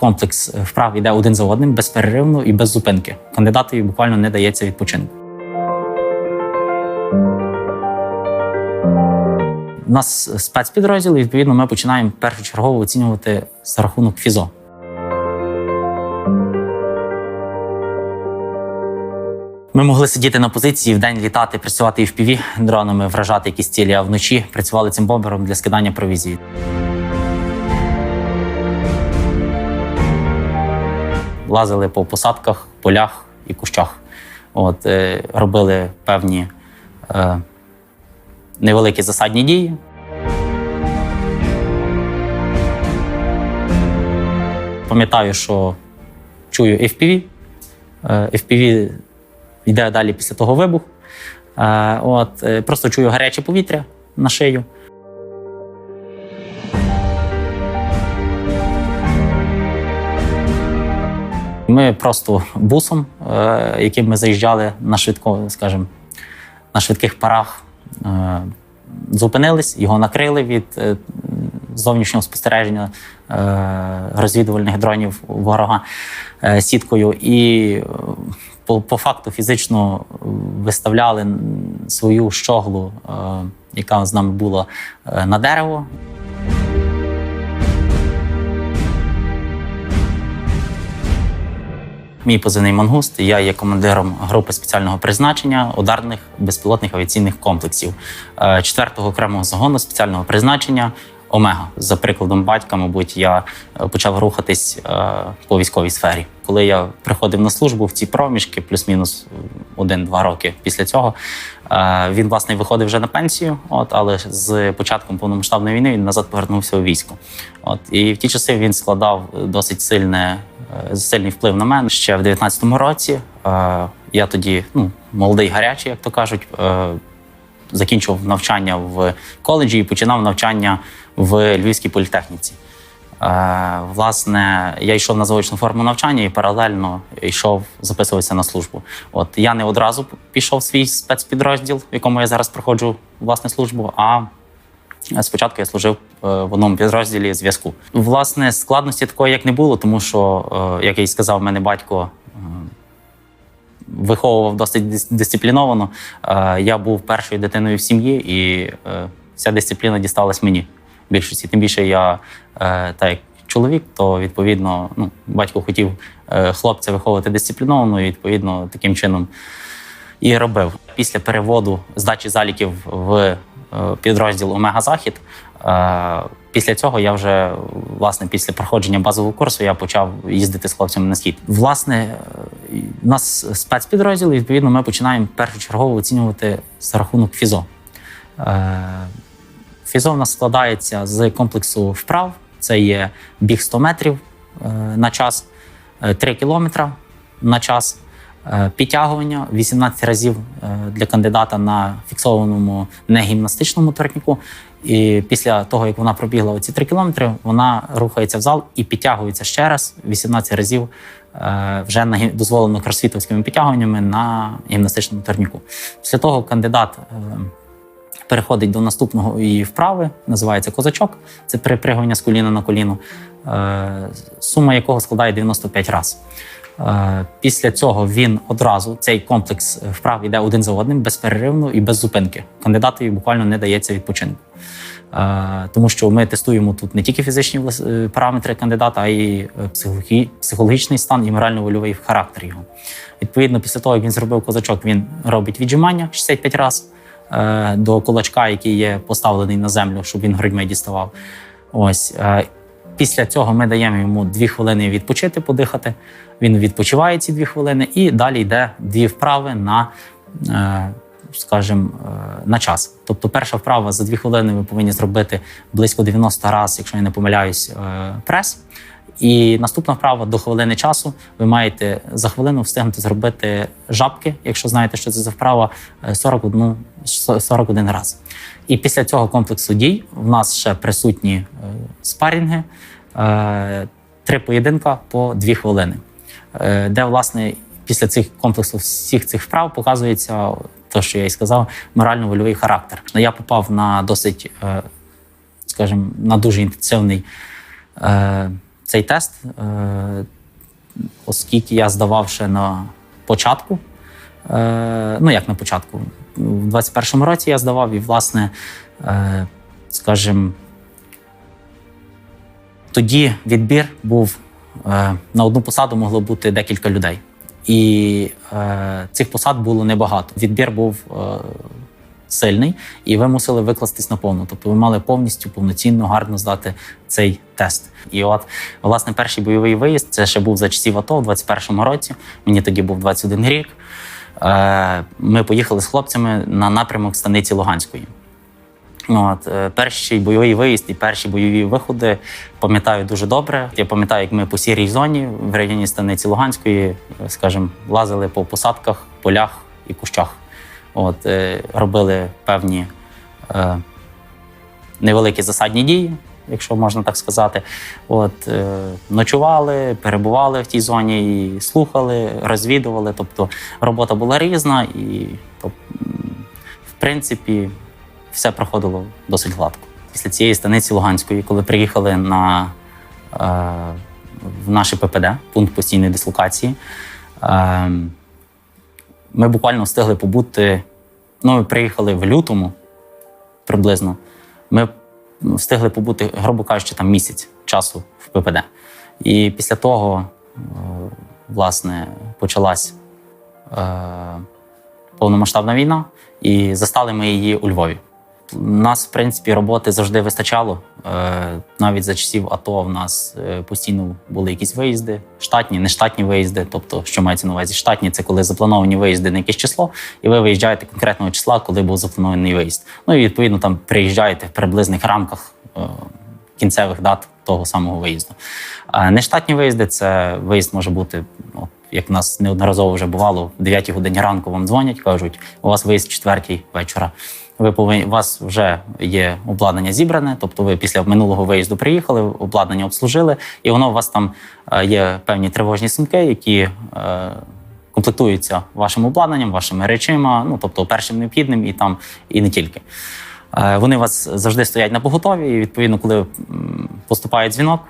Комплекс вправ йде один за одним, безперервно і без зупинки. Кандидатові буквально не дається відпочинку. У нас спецпідрозділ, і відповідно ми починаємо першочергово оцінювати за рахунок ФІЗО. Ми могли сидіти на позиції в день літати, працювати і в піві дронами, вражати якісь цілі, а вночі працювали цим бомбером для скидання провізії. Лазили по посадках, полях і кущах. От, е, робили певні е, невеликі засадні дії. Пам'ятаю, що чую FPV. Е, FPV йде далі після того вибуху. Е, От, просто чую гаряче повітря на шию. Ми просто бусом, е, яким ми заїжджали на швидко, скажімо, на швидких парах, е, зупинились, його накрили від е, зовнішнього спостереження розвідувальних дронів ворога сіткою, і по, по факту фізично виставляли свою щоглу, яка з нами була на дерево. Мій позивний мангуст. Я є командиром групи спеціального призначення ударних безпілотних авіаційних комплексів 4-го окремого загону спеціального призначення Омега. За прикладом батька, мабуть, я е, почав рухатись е, по військовій сфері. Коли я приходив на службу в ці проміжки, плюс-мінус один-два роки після цього, е, він власне виходив вже на пенсію. От але з початком повномасштабної війни він назад повернувся у військо. От і в ті часи він складав досить сильне. Е, Сильний вплив на мене ще в 19-му році. Е, Я тоді ну, молодий гарячий, як то кажуть, е, закінчував навчання в коледжі і починав навчання в Львівській політехніці. Власне, я йшов на заочну форму навчання і паралельно йшов записуватися на службу. От я не одразу пішов в свій спецпідрозділ, в якому я зараз проходжу власне службу. А спочатку я служив е, в одному підрозділі зв'язку. Власне, складності такої як не було, тому що, е, як я й сказав, мене батько е, виховував досить дисципліновано. Я був першою дитиною в сім'ї, і вся дисципліна дісталась мені в більшості. Тим більше я так як чоловік, то відповідно ну, батько хотів хлопця виховувати дисципліновано, і відповідно таким чином і робив. Після переводу здачі заліків в підрозділ Омега Захід. е, Після цього я вже власне після проходження базового курсу я почав їздити з хлопцями на схід. Власне, у нас спецпідрозділ, і відповідно ми починаємо першочергово оцінювати за рахунок ФІЗО. Е, ФІЗО в нас складається з комплексу вправ. Це є біг 100 метрів е, на час, е, 3 кілометри на час, підтягування 18 разів е, для кандидата на фіксованому негімнастичному турніку. І після того, як вона пробігла оці 3 кілометри, вона рухається в зал і підтягується ще раз 18 разів е, вже на дозволено кросфітовськими підтягуваннями на гімнастичному турніку. Після того кандидат. е, переходить до наступного її вправи, називається козачок. Це перепригування з коліна на коліно, е, сума якого складає 95 разів. Е, Після цього він одразу цей комплекс вправ йде один за одним, безперервно і без зупинки. Кандидатові буквально не дається відпочинку. Е, Тому що ми тестуємо тут не тільки фізичні е, параметри кандидата, а й психологічний стан і морально-вольовий характер його. Відповідно, після того, як він зробив козачок, він робить віджимання 65 разів до кулачка, який є поставлений на землю, щоб він грудьми діставав. Ось. Після цього ми даємо йому дві хвилини відпочити, подихати. Він відпочиває ці дві хвилини, і далі йде дві вправи на, е, скажімо, е, на час. Тобто, перша вправа за дві хвилини ви повинні зробити близько 90 разів, якщо я не помиляюсь, е, прес. І наступна вправа до хвилини часу ви маєте за хвилину встигнути зробити жабки, якщо знаєте, що це за вправа, е, 41, 41 раз. І після цього комплексу дій в нас ще присутні е, спарінги, е, три поєдинка по дві хвилини, де, власне, після цих комплексу всіх цих вправ показується те, що я і сказав, морально-вольовий характер. Я попав на досить, скажімо, на дуже інтенсивний цей тест, е, оскільки я здавав ще на початку. Е, ну, як на початку, в 21-му році я здавав, і, власне, е, скажімо, тоді відбір був на одну посаду могло бути декілька людей. І цих посад було небагато. Відбір був сильний, і ви мусили викластись на повну. Тобто ви мали повністю повноцінно гарно здати цей тест. І от, власне, перший бойовий виїзд це ще був за часів АТО в 21-му році. Мені тоді був 21 рік. Е, Ми поїхали з хлопцями на напрямок станиці Луганської. От, е, перший бойовий виїзд і перші бойові виходи пам'ятаю дуже добре. Я пам'ятаю, як ми по сірій зоні в районі станиці Луганської, е, скажімо, лазили по посадках, полях і кущах. От, е, робили певні е, невеликі засадні дії, якщо можна так сказати. От, е, ночували, перебували в тій зоні і слухали, розвідували. Тобто робота була різна, і тоб- в принципі все проходило досить гладко. Після цієї станиці Луганської, коли приїхали на е, в наше ППД, пункт постійної дислокації, е, ми буквально встигли побути. Ну, ми приїхали в лютому приблизно. Ми встигли побути, грубо кажучи, там місяць часу в ППД. І після того, е, власне, почалась е, повномасштабна війна, і застали ми її у Львові. Нас, в принципі, роботи завжди вистачало. Е, Навіть за часів АТО в нас е, постійно були якісь виїзди, штатні, нештатні виїзди. Тобто, що мається на увазі, штатні це коли заплановані виїзди на якесь число, і ви виїжджаєте конкретного числа, коли був запланований виїзд. Ну і відповідно там приїжджаєте в приблизних рамках е, кінцевих дат того самого виїзду. А нештатні виїзди це виїзд може бути. От, як в нас неодноразово вже бувало, в 9 годині ранку вам дзвонять, кажуть, у вас виїзд в 4 вечора. Ви повинні у вас вже є обладнання зібране, тобто ви після минулого виїзду приїхали, обладнання обслужили, і воно у вас там е, є певні тривожні сумки, які е, комплектуються вашим обладнанням, вашими речима, ну тобто першим необхідним і там і не тільки. Е, Вони у вас завжди стоять на поготові, і відповідно, коли поступає дзвінок,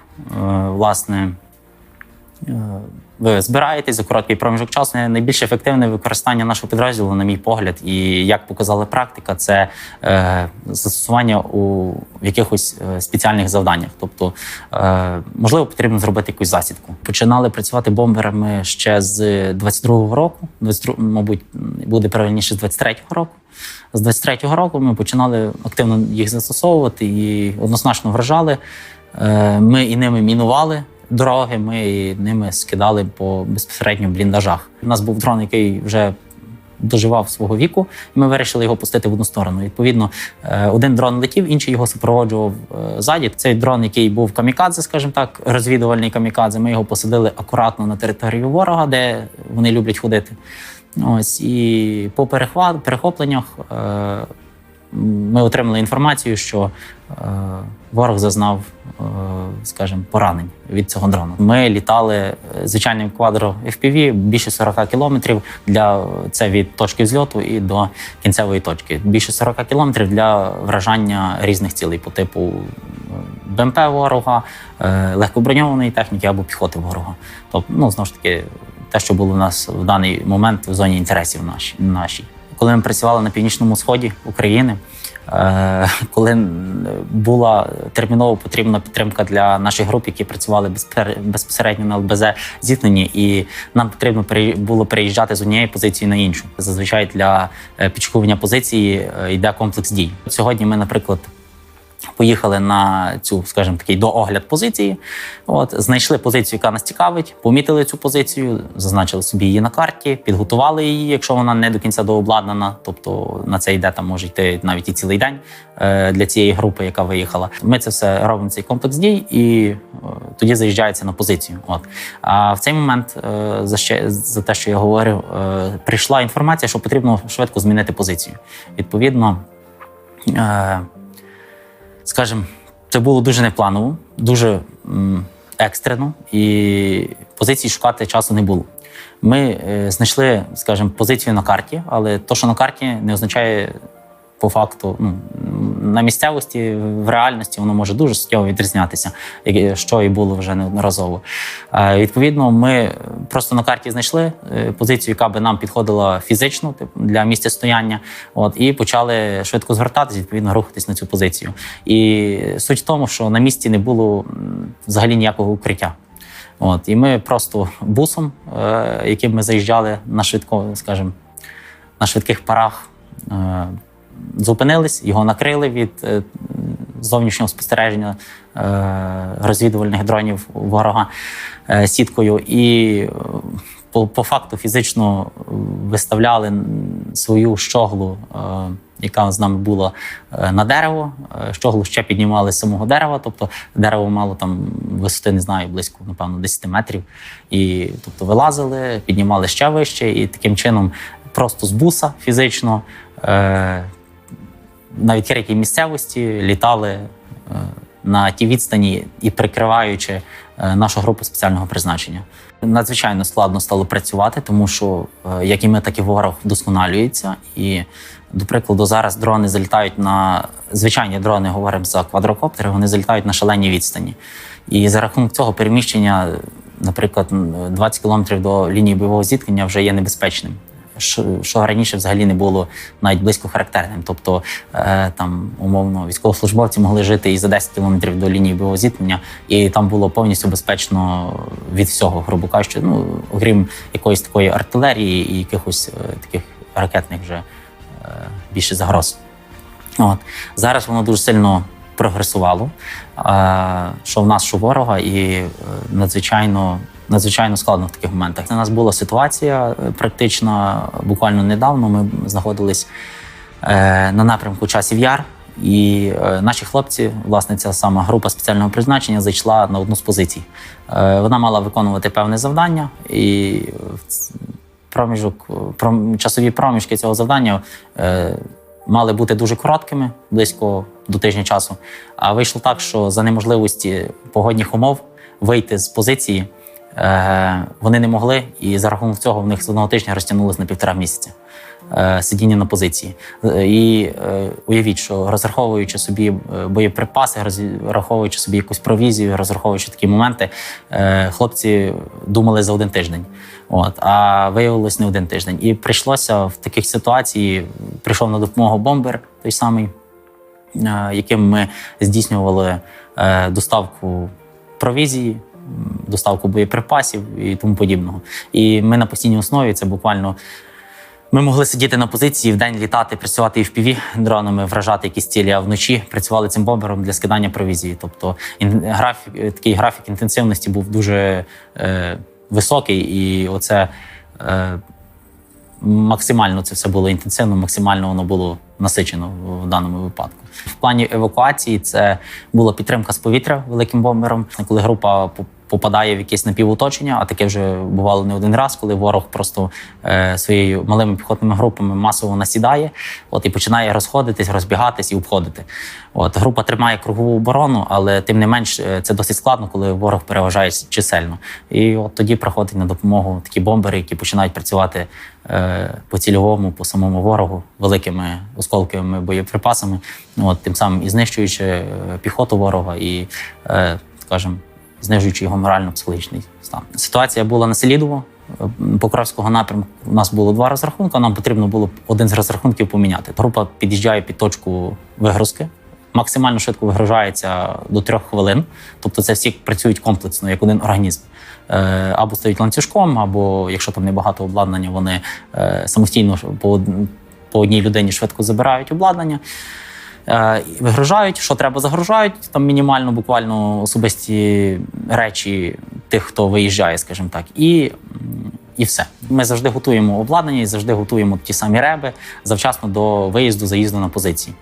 власне. Е, Ви збираєтесь за короткий проміжок часу. Найбільш ефективне використання нашого підрозділу, на мій погляд, і як показала практика, це е, застосування у якихось е, спеціальних завданнях. Тобто, е, можливо, потрібно зробити якусь засідку. Починали працювати бомберами ще з 22-го року. 22, мабуть, буде правильніше з 23-го року. З 23-го року ми починали активно їх застосовувати і однозначно вражали. Е, Ми і ними мінували дороги, ми ними скидали по безпосередньо бліндажах. У нас був дрон, який вже доживав свого віку, і ми вирішили його пустити в одну сторону. Відповідно, е, один дрон летів, інший його супроводжував е, ззаді. Цей дрон, який був камікадзе, скажімо так, розвідувальний камікадзе, ми його посадили акуратно на територію ворога, де вони люблять ходити. Ось і по перехват, перехопленнях е, ми отримали інформацію, що ворог зазнав, е, скажімо, поранень від цього дрону. Ми літали е, звичайним квадро FPV більше 40 кілометрів для це від точки взльоту і до кінцевої точки. Більше 40 кілометрів для вражання різних цілей по типу е, БМП ворога, е, легкоброньованої техніки або піхоти ворога. Тобто, ну знову ж таки, те, що було у нас в даний момент в зоні інтересів нашій. Коли ми працювали на північному сході України, е, коли була терміново потрібна підтримка для наших груп, які працювали безпосередньо на ЛБЗ зіткненні, і нам потрібно було переїжджати з однієї позиції на іншу. Зазвичай для е, підшкування позиції е, йде комплекс дій. Сьогодні ми, наприклад, Поїхали на цю, скажімо, такий доогляд позиції. От знайшли позицію, яка нас цікавить, помітили цю позицію, зазначили собі її на карті, підготували її, якщо вона не до кінця дообладнана. Тобто на це йде там може йти навіть і цілий день е, для цієї групи, яка виїхала. Ми це все робимо цей комплекс дій, і е, тоді заїжджається на позицію. От а в цей момент е, за ще за те, що я говорив, прийшла інформація, що потрібно швидко змінити позицію. Відповідно. Скажімо, це було дуже непланово, дуже екстрено, і позиції шукати часу не було. Ми е, знайшли, скажімо, позицію на карті, але то, що на карті, не означає по факту, ну, на місцевості, в реальності воно може дуже суттєво відрізнятися, що і було вже неодноразово. Е, Відповідно, ми просто на карті знайшли е, позицію, яка би нам підходила фізично для місця стояння, от, і почали швидко звертатись, відповідно, рухатись на цю позицію. І суть в тому, що на місці не було взагалі ніякого укриття. От, і ми просто бусом, е, яким ми заїжджали на швидко, скажімо, на швидких парах, зупинились, його накрили від е, зовнішнього спостереження е, розвідувальних дронів ворога е, сіткою. І по, по факту фізично виставляли свою щоглу, яка з нами була на дерево. Щоглу ще піднімали з самого дерева, тобто дерево мало там висоти, не знаю, близько, напевно, 10 метрів. І тобто вилазили, піднімали ще вище, і таким чином просто з буса фізично на відкритій місцевості літали е, на ті відстані і прикриваючи е, нашу групу спеціального призначення. Надзвичайно складно стало працювати, тому що е, як і ми, так і ворог вдосконалюється. І, до прикладу, зараз дрони залітають на звичайні дрони, говоримо за квадрокоптери, вони залітають на шалені відстані. І за рахунок цього переміщення, наприклад, 20 кілометрів до лінії бойового зіткнення вже є небезпечним що, раніше взагалі не було навіть близько характерним. Тобто е, там умовно військовослужбовці могли жити і за 10 кілометрів до лінії бойового зіткнення, і там було повністю безпечно від всього, грубо кажучи, ну окрім якоїсь такої артилерії і якихось е, таких ракетних вже е, більше загроз. От зараз воно дуже сильно прогресувало, що в нас, що ворога, і надзвичайно надзвичайно складно в таких моментах. У нас була ситуація е, практично буквально недавно. Ми знаходились е, на напрямку часів яр. І е, наші хлопці, власне, ця сама група спеціального призначення зайшла на одну з позицій. Вона мала виконувати певне завдання, і проміжок, пром, часові проміжки цього завдання мали бути дуже короткими, близько до тижня часу. А вийшло так, що за неможливості погодних умов вийти з позиції вони не могли, і за рахунок цього в них з одного тижня розтягнулося на півтора місяця. е, Сидіння на позиції. Е, І е, уявіть, що розраховуючи собі е, боєприпаси, розраховуючи собі якусь провізію, розраховуючи такі моменти, е, хлопці думали за один тиждень. От, а виявилось не один тиждень. І прийшлося в таких ситуації, прийшов на допомогу бомбер той самий, е, яким ми здійснювали е, доставку провізії, доставку боєприпасів і тому подібного. І ми на постійній основі це буквально. Ми могли сидіти на позиції в день літати, працювати і в піві дронами, вражати якісь цілі, а вночі працювали цим бомбером для скидання провізії. Тобто графік, е, такий графік інтенсивності був дуже е, високий, і оце е, максимально це все було інтенсивно, максимально воно було насичено в- даному випадку. В плані евакуації це була підтримка з повітря великим бомбером. Коли група попадає в якесь напівоточення, а таке вже бувало не один раз, коли ворог просто е, своєю малими піхотними групами масово насідає, от і починає розходитись, розбігатись і обходити. От група тримає кругову оборону, але тим не менш е, це досить складно, коли ворог переважає чисельно. І от тоді приходять на допомогу такі бомбери, які починають працювати е, по цільовому, по самому ворогу великими осколковими боєприпасами, от тим самим і знищуючи е, піхоту ворога і, е, скажімо, знижуючи його морально-психологічний стан. Ситуація була на Селідово. Покровського напрямку у нас було два розрахунки. Нам потрібно було один з розрахунків поміняти. Група під'їжджає під точку вигрузки, максимально швидко вигружається до трьох хвилин. Тобто, це всі працюють комплексно, як один організм. Е, Або стають ланцюжком, або якщо там небагато обладнання, вони е, самостійно по одній людині швидко забирають обладнання. Е, Вигружають, що треба, загружають там мінімально, буквально особисті речі тих, хто виїжджає, скажімо так, і, і все. Ми завжди готуємо обладнання і завжди готуємо ті самі реби завчасно до виїзду, заїзду на позиції.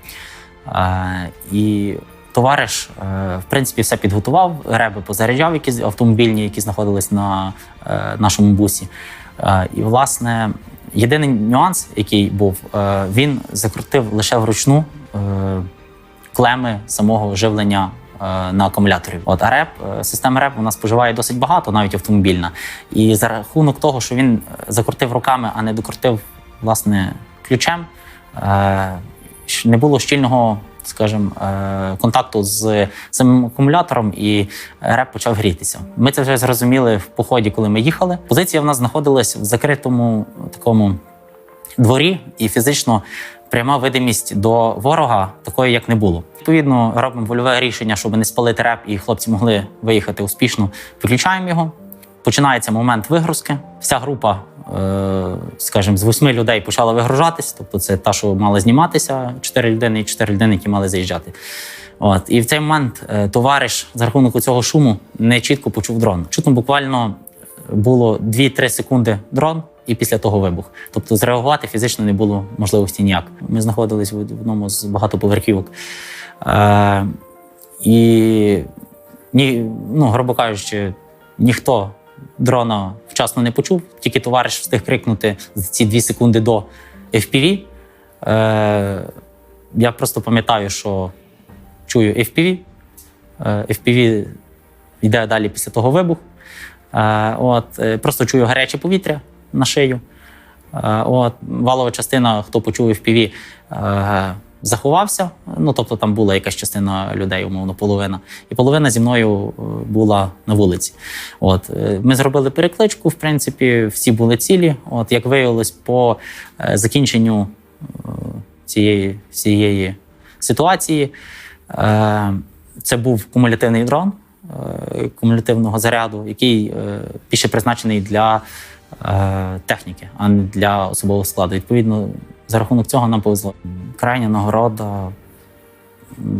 Е, І товариш, е, в принципі, все підготував, реби позаряджав, які автомобільні, які знаходились на нашому бусі. І, власне, єдиний нюанс, який був, він закрутив лише вручну клеми самого живлення е, на акумуляторі. От а реп, е, система реп вона споживає досить багато, навіть автомобільна. І за рахунок того, що він е, закрутив руками, а не докрутив власне ключем. е, не було щільного, скажімо, е, контакту з самим акумулятором, і реп почав грітися. Ми це вже зрозуміли в поході, коли ми їхали. Позиція в нас знаходилась в закритому такому дворі, і фізично пряма видимість до ворога такої, як не було. Відповідно, робимо вольове рішення, щоб не спалити реп, і хлопці могли виїхати успішно. Виключаємо його. Починається момент вигрузки. Вся група, е, скажімо, з восьми людей почала вигружатись. Тобто, це та, що мала зніматися, чотири людини і чотири людини, які мали заїжджати. От і в цей момент е, товариш за рахунок цього шуму не чітко почув дрон. Чутно буквально було 2-3 секунди дрон, і після того вибух. Тобто зреагувати фізично не було можливості ніяк. Ми знаходились в одному з багатоповерхівок. Е, і ні, ну, грубо кажучи, ніхто дрона вчасно не почув, тільки товариш встиг крикнути за ці 2 секунди до FPV. Е, я просто пам'ятаю, що чую FPV. Е, FPV йде далі після того вибух. Е, от, е, просто чую гаряче повітря на шию. Е, От, валова частина, хто почув FPV, е, заховався. Ну, тобто там була якась частина людей, умовно, половина. І половина зі мною е, була на вулиці. От, ми зробили перекличку, в принципі, всі були цілі. От, як виявилось, по закінченню цієї всієї ситуації, це був кумулятивний дрон кумулятивного заряду, який більше призначений для техніки, а не для особового складу. Відповідно, за рахунок цього нам повезло. Крайня нагорода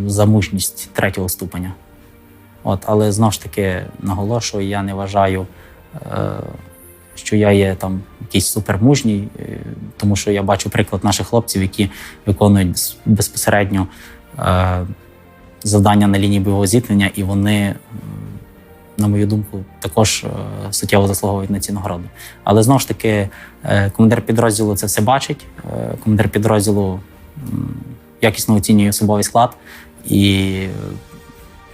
за мужність третього ступеня. От, але знову ж таки наголошую, я не вважаю, е, що я є там якийсь супермужній, е, тому що я бачу приклад наших хлопців, які виконують безпосередньо е, завдання на лінії бойового зіткнення, і вони, на мою думку, також е, суттєво заслуговують на ці нагороди. Але знову ж таки, е, командир підрозділу це все бачить. е, Командир підрозділу якісно оцінює особовий склад і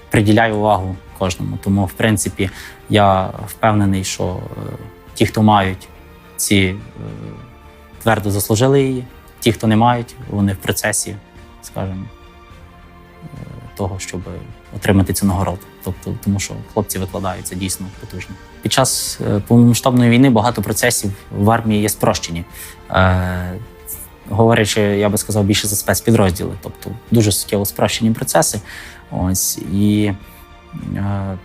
приділяє увагу кожному. Тому, в принципі, я впевнений, що ті, хто мають ці твердо заслужили її, ті, хто не мають, вони в процесі, скажімо, того, щоб отримати цю нагороду. Тобто, тому що хлопці викладаються дійсно потужно. Під час е, повномасштабної війни багато процесів в армії є спрощені. Е, говорячи, я би сказав, більше за спецпідрозділи, тобто дуже суттєво спрощені процеси. Ось і е,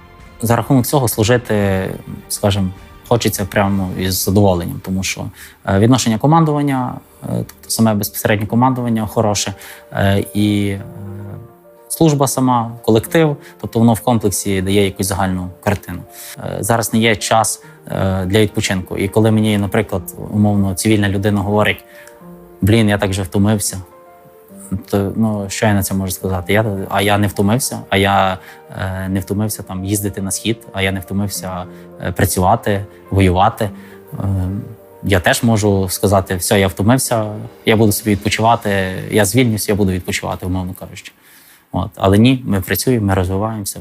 за рахунок цього служити, скажімо, хочеться прямо із задоволенням, тому що е, відношення командування, е, тобто саме безпосереднє командування хороше, і служба сама, колектив, тобто воно в комплексі дає якусь загальну картину. Е, Зараз не є час е, для відпочинку. І коли мені, наприклад, умовно цивільна людина говорить: блін, я так вже втомився. То ну що я на це можу сказати? Я а я не втомився, а я е, не втомився там їздити на схід, а я не втомився е, працювати, воювати. Е, я теж можу сказати, все, я втомився, я буду собі відпочивати, я звільнюся, я буду відпочивати, умовно кажучи. От. Але ні, ми працюємо, ми розвиваємося.